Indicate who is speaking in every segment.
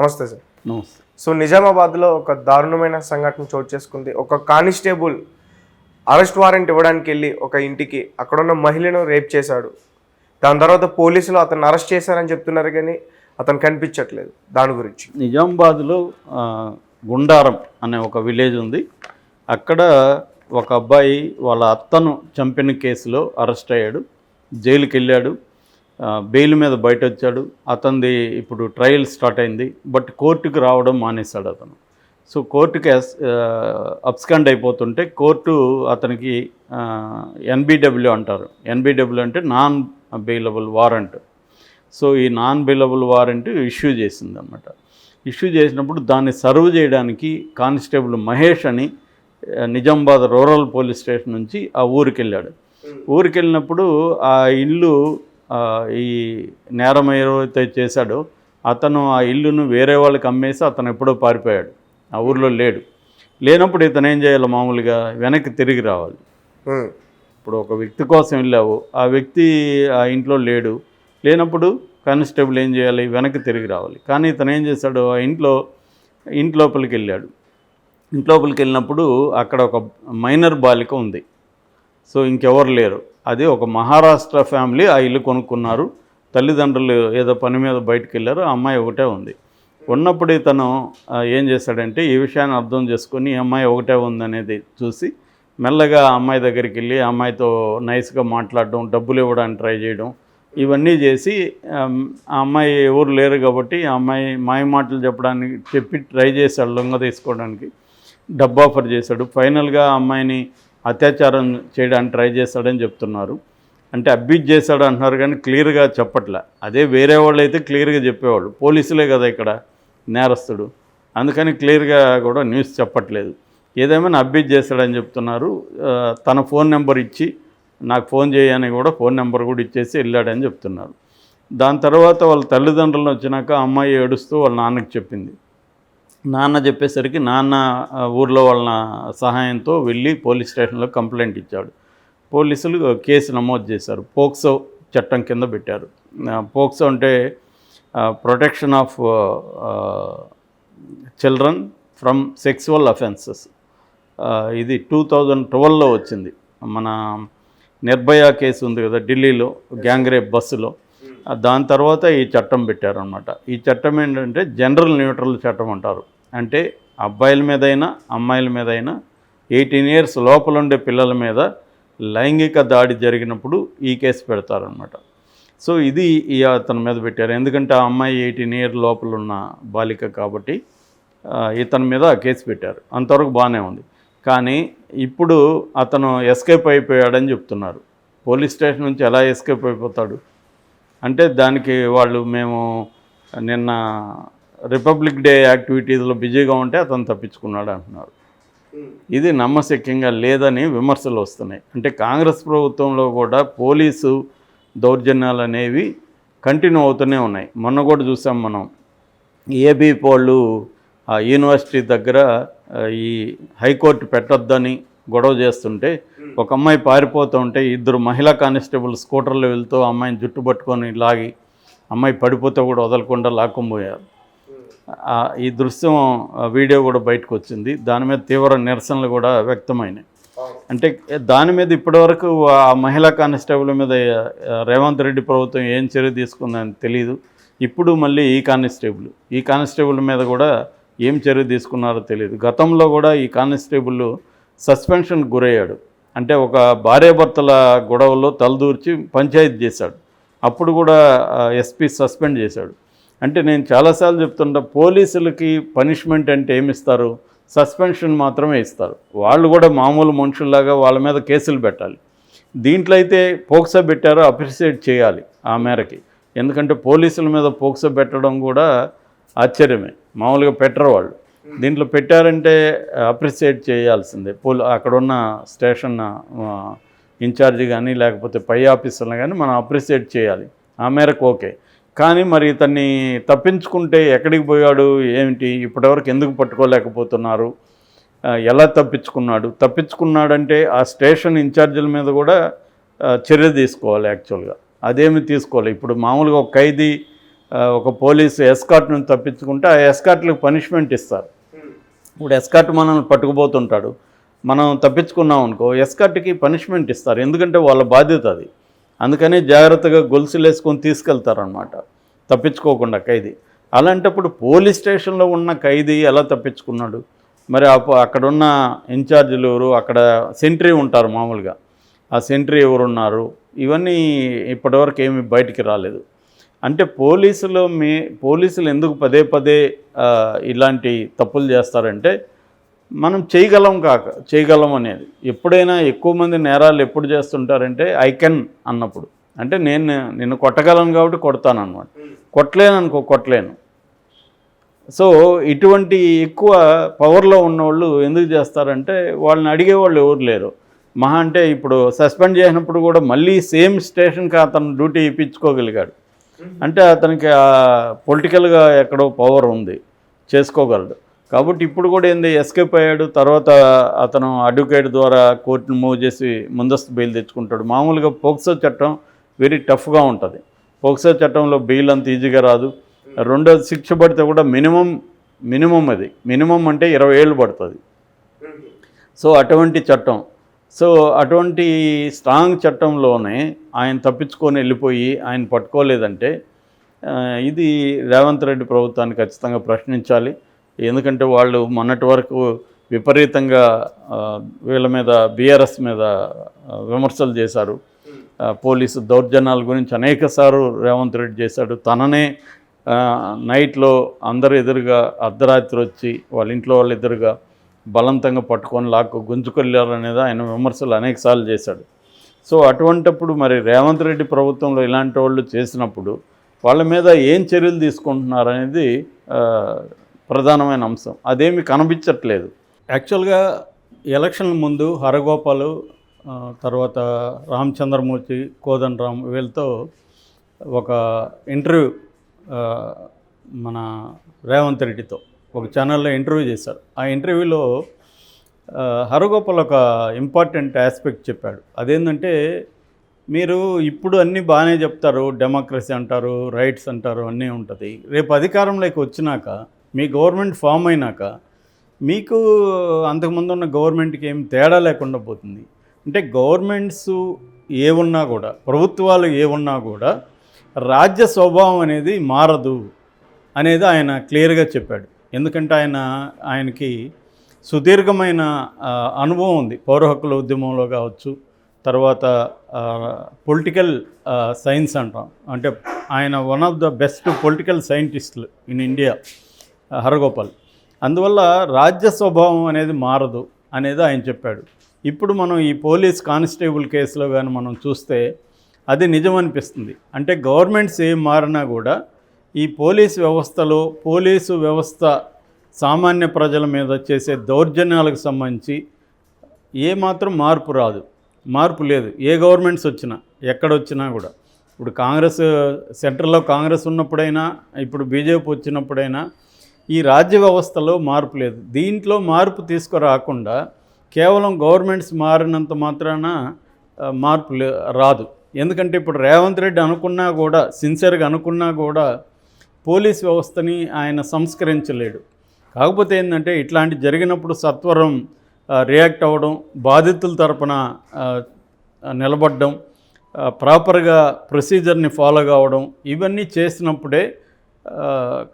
Speaker 1: నమస్తే సార్.
Speaker 2: నమస్తే.
Speaker 1: సో నిజామాబాద్లో ఒక దారుణమైన సంఘటన చోటు చేసుకుంది. ఒక కానిస్టేబుల్ అరెస్ట్ వారెంట్ ఇవ్వడానికి వెళ్ళి ఒక ఇంటికి అక్కడున్న మహిళను రేప్ చేశాడు. దాని తర్వాత పోలీసులు అతను అరెస్ట్ చేశారని చెప్తున్నారు కానీ అతను కనిపించట్లేదు దాని గురించి.
Speaker 2: నిజామాబాద్లో గుండారం అనే ఒక విలేజ్ ఉంది. అక్కడ ఒక అబ్బాయి వాళ్ళ అత్తను చంపిన కేసులో అరెస్ట్ అయ్యాడు. జైలుకి వెళ్ళాడు బెయిల్ మీద బయట వచ్చాడు అతనిది ఇప్పుడు ట్రయల్ స్టార్ట్ అయింది. బట్ కోర్టుకు రావడం మానేశాడు అతను. సో కోర్టుకి అబ్స్కాండ్ అయిపోతుంటే కోర్టు అతనికి ఎన్బిడబ్ల్యూ అంటారు. ఎన్బిడబ్ల్యూ అంటే నాన్ బెయిలబుల్ వారెంట్. సో ఈ నాన్ బెయిలబుల్ వారెంట్ ఇష్యూ చేసింది అనమాట ఇష్యూ చేసినప్పుడు దాన్ని సర్వ్ చేయడానికి కానిస్టేబుల్ మహేష్ అని నిజామాబాద్ రూరల్ పోలీస్ స్టేషన్ నుంచి ఆ ఊరికి వెళ్ళాడు ఊరికి వెళ్ళినప్పుడు ఆ ఇల్లు ఈ నేరం ఏదైతే చేశాడో అతను ఆ ఇల్లును వేరే వాళ్ళకి అమ్మేసి అతను ఎప్పుడో పారిపోయాడు. ఆ ఊర్లో లేడు. లేనప్పుడు ఇతను ఏం చేయాలి మామూలుగా? వెనక్కి తిరిగి రావాలి. ఇప్పుడు ఒక వ్యక్తి కోసం వెళ్ళావు. ఆ వ్యక్తి ఆ ఇంట్లో లేడు. లేనప్పుడు కానిస్టేబుల్ ఏం చేయాలి? వెనక్కి తిరిగి రావాలి. కానీ ఇతను ఏం చేశాడు? ఆ ఇంట్లో ఇంటి లోపలికి వెళ్ళాడు. ఇంటి లోపలికి వెళ్ళినప్పుడు అక్కడ ఒక మైనర్ బాలిక ఉంది. సో ఇంకెవరు లేరు. అది ఒక మహారాష్ట్ర ఫ్యామిలీ ఆ ఇల్లు కొనుక్కున్నారు. తల్లిదండ్రులు ఏదో పని మీద బయటకు వెళ్ళారు ఆ అమ్మాయి ఒకటే ఉంది. ఉన్నప్పుడు తను ఏం చేశాడంటే ఈ విషయాన్ని అర్థం చేసుకొని ఈ అమ్మాయి ఒకటే ఉందనేది చూసి మెల్లగా ఆ అమ్మాయి దగ్గరికి వెళ్ళి అమ్మాయితో నైస్గా మాట్లాడడం డబ్బులు ఇవ్వడానికి ట్రై చేయడం ఇవన్నీ చేసి ఆ అమ్మాయి ఎవరు లేరు కాబట్టి ఆ అమ్మాయి మాయ మాటలు చెప్పడానికి చెప్పి ట్రై చేశాడు లొంగ తీసుకోవడానికి. డబ్బు ఆఫర్ చేశాడు. ఫైనల్గా అమ్మాయిని అత్యాచారం చేయడానికి ట్రై చేశాడని చెప్తున్నారు. అంటే అబ్యూజ్ చేశాడు అంటున్నారు కానీ క్లియర్గా చెప్పట్లే. అదే వేరే వాళ్ళు అయితే క్లియర్గా చెప్పేవాళ్ళు. పోలీసులే కదా ఇక్కడ నేరస్తుడు. అందుకని క్లియర్గా కూడా న్యూస్ చెప్పట్లేదు. ఏదేమైనా అబ్యూజ్ చేశాడని చెప్తున్నారు. తన ఫోన్ నెంబర్ ఇచ్చి నాకు ఫోన్ చేయని కూడా ఫోన్ నెంబర్ కూడా ఇచ్చేసి వెళ్ళాడని చెప్తున్నారు. దాని తర్వాత వాళ్ళ తల్లిదండ్రులను వచ్చినాక అమ్మాయి ఏడుస్తూ వాళ్ళ నాన్నకి చెప్పింది. నాన్న చెప్పేసరికి నాన్న ఊర్లో వాళ్ళ సహాయంతో వెళ్ళి పోలీస్ స్టేషన్లో కంప్లైంట్ ఇచ్చాడు. పోలీసులు కేసు నమోదు చేశారు. పోక్సో చట్టం కింద పెట్టారు. పోక్సో అంటే protection of children from sexual offences. ఇది టూ థౌజండ్ ట్వెల్వ్లో వచ్చింది. మన నిర్భయ కేసు ఉంది కదా ఢిల్లీలో గ్యాంగ్ రేప్ బస్సులో. ఆ, దాని తర్వాత ఈ చట్టం పెట్టారనమాట ఈ చట్టం ఏంటంటే జనరల్ న్యూట్రల్ చట్టం అంటారు. అంటే అబ్బాయిల మీదైనా అమ్మాయిల మీదైనా ఎయిటీన్ ఇయర్స్ లోపల ఉండే పిల్లల మీద లైంగిక దాడి జరిగినప్పుడు ఈ కేసు పెడతారనమాట సో ఇది ఈ అతని మీద పెట్టారు. ఎందుకంటే ఆ అమ్మాయి ఎయిటీన్ ఇయర్ లోపల ఉన్న బాలిక కాబట్టి ఇతని మీద ఆ కేసు పెట్టారు. అంతవరకు బాగానే ఉంది. కానీ ఇప్పుడు అతను ఎస్కేప్ అయిపోయాడని చెప్తున్నారు. పోలీస్ స్టేషన్ నుంచి ఎలా ఎస్కేప్ అయిపోతాడు? అంటే దానికి వాళ్ళు మేము నిన్న రిపబ్లిక్ డే యాక్టివిటీస్లో బిజీగా ఉంటే అతను తప్పించుకున్నాడు అంటున్నారు. ఇది నమ్మశక్యంగా లేదని విమర్శలు వస్తున్నాయి. అంటే కాంగ్రెస్ ప్రభుత్వంలో కూడా పోలీసు దౌర్జన్యాలు అనేవి కంటిన్యూ అవుతూనే ఉన్నాయి. మొన్న కూడా చూసాం మనం. ఏబీ వాళ్ళు ఆ యూనివర్సిటీ దగ్గర ఈ హైకోర్టు పెట్టొద్దని గొడవ చేస్తుంటే ఒక అమ్మాయి పారిపోతూ ఉంటే ఇద్దరు మహిళా కానిస్టేబుల్ స్కూటర్లో వెళ్తూ ఆ అమ్మాయిని జుట్టు పట్టుకొని లాగి అమ్మాయి పడిపోతే కూడా వదలకుండా లాక్కుపోయారు ఈ దృశ్యం వీడియో కూడా బయటకు వచ్చింది. దాని మీద తీవ్ర నిరసనలు కూడా వ్యక్తమైనాయి. అంటే దాని మీద ఇప్పటివరకు ఆ మహిళా కానిస్టేబుల్ మీద రేవంత్ రెడ్డి ప్రభుత్వం ఏం చర్య తీసుకుందని తెలియదు ఇప్పుడు మళ్ళీ ఈ కానిస్టేబుల్ ఈ కానిస్టేబుల్ మీద కూడా ఏం చర్య తీసుకున్నారో తెలియదు గతంలో కూడా ఈ కానిస్టేబుల్ సస్పెన్షన్ గురయ్యాడు. అంటే ఒక భార్యాభర్తల గొడవలో తలదూర్చి పంచాయతీ చేశాడు. అప్పుడు కూడా ఎస్పీ సస్పెండ్ చేశాడు. అంటే నేను చాలాసార్లు చెప్తుంటా పోలీసులకి పనిష్మెంట్ అంటే ఏమి ఇస్తారు సస్పెన్షన్ మాత్రమే ఇస్తారు. వాళ్ళు కూడా మామూలు మనుషుల్లాగా వాళ్ళ మీద కేసులు పెట్టాలి. దీంట్లో అయితే పోక్సో పెట్టారో అప్రిషియేట్ చేయాలి ఆ మేరకి. ఎందుకంటే పోలీసుల మీద పోక్సో పెట్టడం కూడా ఆశ్చర్యమే. మామూలుగా పెట్టరు వాళ్ళు. దీంట్లో పెట్టారంటే అప్రిషియేట్ చేయాల్సిందే. పోల్ అక్కడ ఉన్న స్టేషన్ ఇన్ఛార్జి కానీ లేకపోతే పై ఆఫీసర్లు కానీ మనం అప్రిషియేట్ చేయాలి. ఆ మేరకు ఓకే. కానీ మరి ఇతన్ని తప్పించుకుంటే ఎక్కడికి పోయాడు? ఏమిటి? ఇప్పటివరకు ఎందుకు పట్టుకోలేకపోతున్నారు? ఎలా తప్పించుకున్నాడు? తప్పించుకున్నాడంటే ఆ స్టేషన్ ఇన్ఛార్జీల మీద కూడా చర్య తీసుకోవాలి యాక్చువల్గా. అదేమి తీసుకోవాలి? ఇప్పుడు మామూలుగా ఒక ఖైదీ ఒక పోలీసు ఎస్కాట్ నుంచి తప్పించుకుంటే ఆ ఎస్కాట్లకు పనిష్మెంట్ ఇస్తారు. ఇప్పుడు ఎస్కాట్ మనల్ని పట్టుకుపోతుంటాడు. మనం తప్పించుకున్నాం అనుకో ఎస్కాట్కి పనిష్మెంట్ ఇస్తారు. ఎందుకంటే వాళ్ళ బాధ్యత అది. అందుకని జాగ్రత్తగా గొలుసులు వేసుకొని తీసుకెళ్తారనమాట తప్పించుకోకుండా ఖైదీ. అలాంటప్పుడు పోలీస్ స్టేషన్లో ఉన్న ఖైదీ ఎలా తప్పించుకున్నాడు? మరి అక్కడున్న ఇన్ఛార్జీలు ఎవరు? అక్కడ సెంట్రీ ఉంటారు మామూలుగా. ఆ సెంట్రీ ఎవరున్నారు? ఇవన్నీ ఇప్పటివరకు ఏమి బయటికి రాలేదు. అంటే పోలీసులు మీ పోలీసులు ఎందుకు పదే పదే ఇలాంటి తప్పులు చేస్తారంటే మనం చేయగలం కాక చేయగలం అనేది. ఎప్పుడైనా ఎక్కువ మంది నేరాలు ఎప్పుడు చేస్తుంటారంటే ఐ కెన్ అన్నప్పుడు. అంటే నేను నిన్ను కొట్టగలను కాబట్టి కొడతాను అనమాట కొట్టలేను. అనుకో కొట్టలేను సో ఇటువంటి ఎక్కువ పవర్లో ఉన్నవాళ్ళు ఎందుకు చేస్తారంటే వాళ్ళని అడిగేవాళ్ళు ఎవరు లేరు. మహా అంటే ఇప్పుడు సస్పెండ్ చేసినప్పుడు కూడా మళ్ళీ సేమ్ స్టేషన్కి అతను డ్యూటీ ఇప్పించుకోగలిగాడు. అంటే అతనికి పొలిటికల్గా ఎక్కడో పవర్ ఉంది. చేసుకోగలడు. కాబట్టి ఇప్పుడు కూడా ఏంది ఎస్కేప్ అయ్యాడు. తర్వాత అతను అడ్వకేట్ ద్వారా కోర్టును మూవ్ చేసి ముందస్తు బెయిల్ తెచ్చుకుంటాడు. మామూలుగా పోక్సో చట్టం వెరీ టఫ్గా ఉంటుంది. పోక్సో చట్టంలో బెయిల్ అంత ఈజీగా రాదు. రెండోది శిక్ష పడితే కూడా మినిమం మినిమం అది. మినిమం అంటే ఇరవై ఏళ్ళు పడుతుంది. సో అటువంటి చట్టం. సో అటువంటి స్ట్రాంగ్ చట్టంలోనే ఆయన తప్పించుకొని వెళ్ళిపోయి ఆయన పట్టుకోలేదంటే ఇది రేవంత్ రెడ్డి ప్రభుత్వాన్ని ఖచ్చితంగా ప్రశ్నించాలి. ఎందుకంటే వాళ్ళు మొన్నటి వరకు విపరీతంగా వీళ్ళ మీద బీఆర్ఎస్ మీద విమర్శలు చేశారు. పోలీసు దౌర్జన్యాల గురించి అనేకసార్లు రేవంత్ రెడ్డి చేశాడు. తననే నైట్లో అందరు ఎదురుగా అర్ధరాత్రి వచ్చి వాళ్ళ ఇంట్లో వాళ్ళు ఎదురుగా బలవంతంగా పట్టుకొని లాక్కు గుంజుకెళ్ళారనేది ఆయన విమర్శలు అనేకసార్లు చేశాడు. సో అటువంటప్పుడు మరి రేవంత్ రెడ్డి ప్రభుత్వంలో ఇలాంటి వాళ్ళు చేసినప్పుడు వాళ్ళ మీద ఏం చర్యలు తీసుకుంటున్నారనేది ప్రధానమైన అంశం. అదేమి కనిపించట్లేదు. యాక్చువల్గా ఎలక్షన్ ముందు హరగోపాలు తర్వాత రామచంద్రమూర్తి కోదన్ రామ్ వీళ్ళతో ఒక ఇంటర్వ్యూ మన రేవంత్ రెడ్డితో ఒక ఛానల్లో ఇంటర్వ్యూ చేశారు. ఆ ఇంటర్వ్యూలో హరగోపాల్ ఒక ఇంపార్టెంట్ ఆస్పెక్ట్ చెప్పాడు. అదేంటంటే మీరు ఇప్పుడు అన్నీ బాగానే చెప్తారు డెమోక్రసీ అంటారు రైట్స్ అంటారు అన్నీ ఉంటుంది. రేపు అధికారంలోకి వచ్చినాక మీ గవర్నమెంట్ ఫామ్ అయినాక మీకు అంతకుముందు ఉన్న గవర్నమెంట్కి ఏం తేడా లేకుండా పోతుంది. అంటే గవర్నమెంట్స్ ఏ ఉన్నా కూడా ప్రభుత్వాలు ఏ ఉన్నా కూడా రాజ్య స్వభావం అనేది మారదు అనేది ఆయన క్లియర్గా చెప్పాడు. ఎందుకంటే ఆయన ఆయనకి సుదీర్ఘమైన అనుభవం ఉంది. పౌర హక్కుల ఉద్యమంలో కావచ్చు తర్వాత పొలిటికల్ సైన్స్ అంటాం. అంటే ఆయన one of the best political సైంటిస్టులు ఇన్ ఇండియా. హరగోపాల్. అందువల్ల రాజ్య స్వభావం అనేది మారదు అనేది ఆయన చెప్పాడు. ఇప్పుడు మనం ఈ పోలీస్ కానిస్టేబుల్ కేసులో కానీ మనం చూస్తే అది నిజం అనిపిస్తుంది అంటే గవర్నమెంట్స్ ఏం మారినా కూడా ఈ పోలీస్ వ్యవస్థలో పోలీసు వ్యవస్థ సామాన్య ప్రజల మీద చేసే దౌర్జన్యాలకు సంబంధించి ఏమాత్రం మార్పు రాదు. మార్పు లేదు. ఏ గవర్నమెంట్స్ వచ్చినా ఎక్కడొచ్చినా కూడా. ఇప్పుడు కాంగ్రెస్ సెంటర్లో కాంగ్రెస్ ఉన్నప్పుడైనా ఇప్పుడు బీజేపీ వచ్చినప్పుడైనా ఈ రాజ్య వ్యవస్థలో మార్పు లేదు. దీంట్లో మార్పు తీసుకురాకుండా కేవలం గవర్నమెంట్స్ మారినంత మాత్రాన మార్పు రాదు. ఎందుకంటే ఇప్పుడు రేవంత్ రెడ్డి అనుకున్నా కూడా సిన్సియర్గా అనుకున్నా కూడా పోలీస్ వ్యవస్థని ఆయన సంస్కరించలేడు. కాకపోతే ఏంటంటే ఇట్లాంటి జరిగినప్పుడు సత్వరం రియాక్ట్ అవ్వడం బాధితుల తరపున నిలబడడం ప్రాపర్గా ప్రొసీజర్ని ఫాలో కావడం ఇవన్నీ చేసినప్పుడే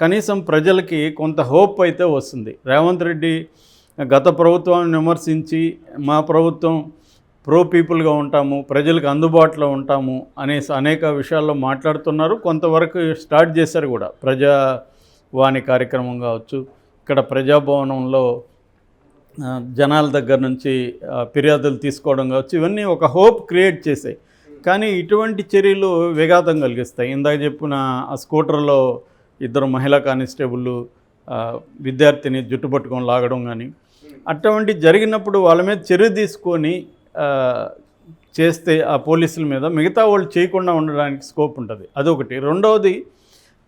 Speaker 2: కనీసం ప్రజలకి కొంత హోప్ అయితే వస్తుంది. రేవంత్ రెడ్డి గత ప్రభుత్వాన్ని విమర్శించి మా ప్రభుత్వం ప్రో పీపుల్గా ఉంటాము ప్రజలకు అందుబాటులో ఉంటాము అనేసి అనేక విషయాల్లో మాట్లాడుతున్నారు. కొంతవరకు స్టార్ట్ చేశారు కూడా. ప్రజా వాణి కార్యక్రమం కావచ్చు ఇక్కడ ప్రజాభవనంలో జనాల దగ్గర నుంచి ఫిర్యాదులు తీసుకోవడం కావచ్చు ఇవన్నీ ఒక హోప్ క్రియేట్ చేశాయి. కానీ ఇటువంటి చర్యలు విఘాతం కలిగిస్తాయి. ఇందాక చెప్పిన ఆ స్కూటర్లో ఇద్దరు మహిళా కానిస్టేబుల్ విద్యార్థిని జుట్టు పట్టుకొని లాగడం కానీ అటువంటి జరిగినప్పుడు వాళ్ళ మీద చర్య తీసుకొని చేస్తే ఆ పోలీసుల మీద మిగతా వాళ్ళు చేయకుండా ఉండడానికి స్కోప్ ఉంటుంది. అదొకటి. రెండవది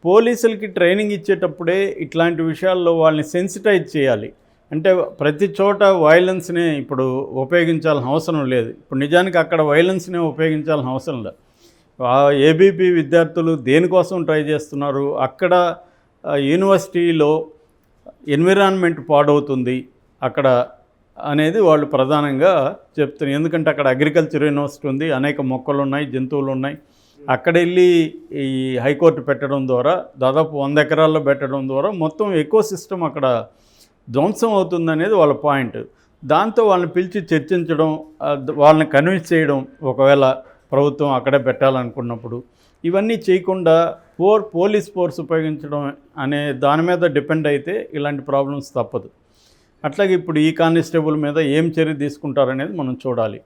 Speaker 2: పోలీసులకి ట్రైనింగ్ ఇచ్చేటప్పుడే ఇట్లాంటి విషయాల్లో వాళ్ళని సెన్సిటైజ్ చేయాలి. అంటే ప్రతి చోట వైలెన్స్నే ఇప్పుడు ఉపయోగించాల్సిన అవసరం లేదు. ఇప్పుడు నిజానికి అక్కడ వైలెన్స్నే ఉపయోగించాల్సిన అవసరం లేదు. ఏబీపీ విద్యార్థులు దేనికోసం ట్రై చేస్తున్నారు? అక్కడ యూనివర్సిటీలో ఎన్విరాన్మెంట్ పాడవుతుంది అక్కడ అనేది వాళ్ళు ప్రధానంగా చెప్తున్నారు. ఎందుకంటే అక్కడ అగ్రికల్చర్ యూనివర్సిటీ ఉంది అనేక మొక్కలు ఉన్నాయి జంతువులు ఉన్నాయి అక్కడ వెళ్ళి ఈ హైకోర్టు పెట్టడం ద్వారా దాదాపు వంద ఎకరాల్లో పెట్టడం ద్వారా మొత్తం ఎకో సిస్టమ్ అక్కడ ధ్వంసం అవుతుంది అనేది వాళ్ళ పాయింట్. దాంతో వాళ్ళని పిలిచి చర్చించడం వాళ్ళని కన్విన్స్ చేయడం ఒకవేళ ప్రభుత్వం అక్కడే పెట్టాలనుకున్నప్పుడు ఇవన్నీ చేయకుండా పోర్ పోలీస్ ఫోర్స్ ఉపయోగించడం అనే దాని మీద డిపెండ్ అయితే ఇలాంటి ప్రాబ్లమ్స్ తప్పదు. అట్లాగే ఇప్పుడు ఈ కానిస్టేబుల్ మీద ఏం చర్య తీసుకుంటారనేది మనం చూడాలి.